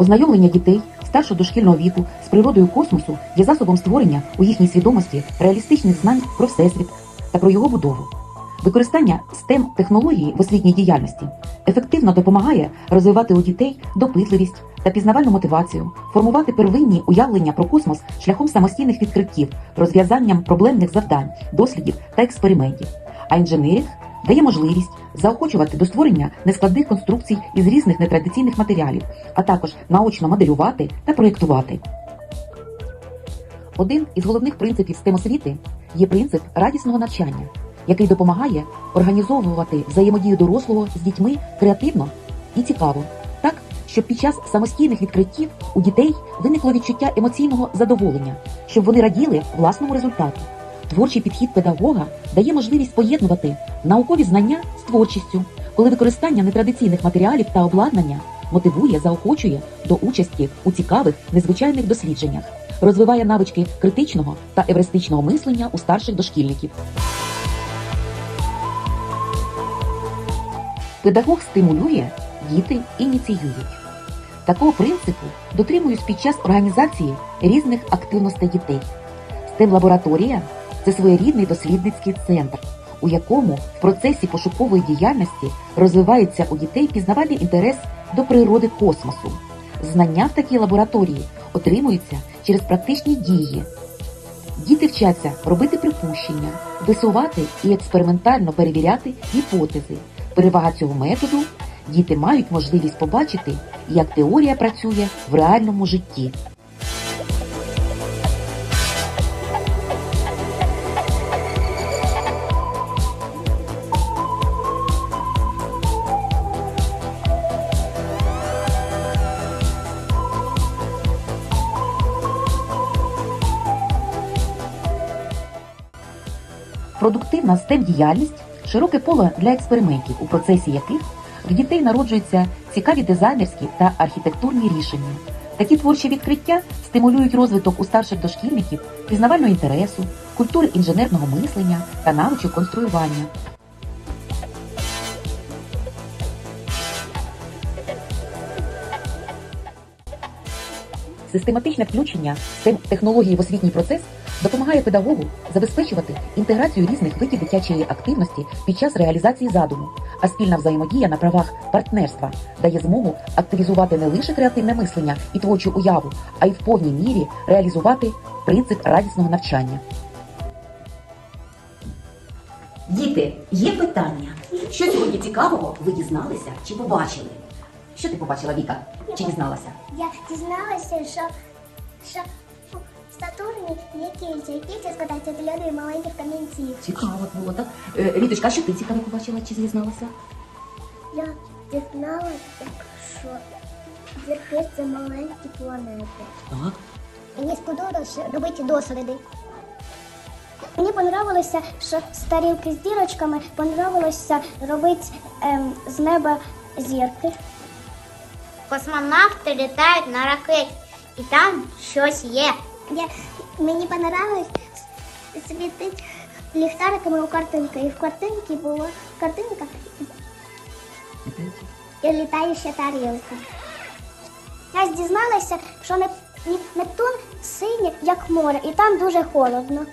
Ознайомлення дітей старшого дошкільного віку з природою космосу є засобом створення у їхній свідомості реалістичних знань про всесвіт та про його будову. Використання stem технології в освітній діяльності ефективно допомагає розвивати у дітей допитливість та пізнавальну мотивацію, формувати первинні уявлення про космос шляхом самостійних відкриттів, розв'язанням проблемних завдань, дослідів та експериментів. А інженерінг дає можливість заохочувати до створення нескладних конструкцій із різних нетрадиційних матеріалів, а також наочно моделювати та проєктувати. Один із головних принципів STEM освіти є принцип радісного навчання, який допомагає організовувати взаємодію дорослого з дітьми креативно і цікаво, так щоб під час самостійних відкриттів у дітей виникло відчуття емоційного задоволення, щоб вони раділи власному результату. Творчий підхід педагога дає можливість поєднувати наукові знання з творчістю, коли використання нетрадиційних матеріалів та обладнання мотивує, заохочує до участі у цікавих незвичайних дослідженнях, розвиває навички критичного та евристичного мислення у старших дошкільників. Педагог стимулює, діти ініціюють. Такого принципу дотримуюсь під час організації різних активностей дітей. STEM лабораторія це своєрідний дослідницький центр, у якому в процесі пошукової діяльності розвивається у дітей пізнавальний інтерес до природи космосу. Знання в такій лабораторії отримуються через практичні дії. Діти вчаться робити припущення, висувати і експериментально перевіряти гіпотези. Перевага цього методу діти мають можливість побачити, як теорія працює в реальному житті. Продуктивна STEM діяльність широке поле для експериментів, у процесі яких в дітей народжуються цікаві дизайнерські та архітектурні рішення. Такі творчі відкриття стимулюють розвиток у старших дошкільників пізнавального інтересу, культури інженерного мислення та навичок конструювання. Систематичне включення STEM технології в освітній процес допомагає педагогу забезпечувати інтеграцію різних видів дитячої активності під час реалізації задуму, а спільна взаємодія на правах партнерства дає змогу активізувати не лише креативне мислення і творчу уяву, а й в повній мірі реалізувати принцип радісного навчання. Діти, є питання. Що сьогодні цікавого ви дізналися чи побачили? Що ти побачила, Віка? Чи дізналася? Я дізналася, що, що у Сатурні є кільця, і кільця складаються з льоду і маленьких камінців. Цікаво було, так? Е, Ріточка, а що ти цікаве побачила чи дізналася? Я дізналася, що зірки це маленькі планети. Так. Мені сподобалося робити досліди. Мені понравилося, що з тарілки з дірочками понравилося робити ем, з неба зірки. Космонавти літають на ракеті, і там щось є. Я, мені понравилось світити ліхтариками у картинки. І в картинці була картинка і літаюча тарілка. Я дізналася, що Неп- Неп- Нептун синій, як море, і там дуже холодно.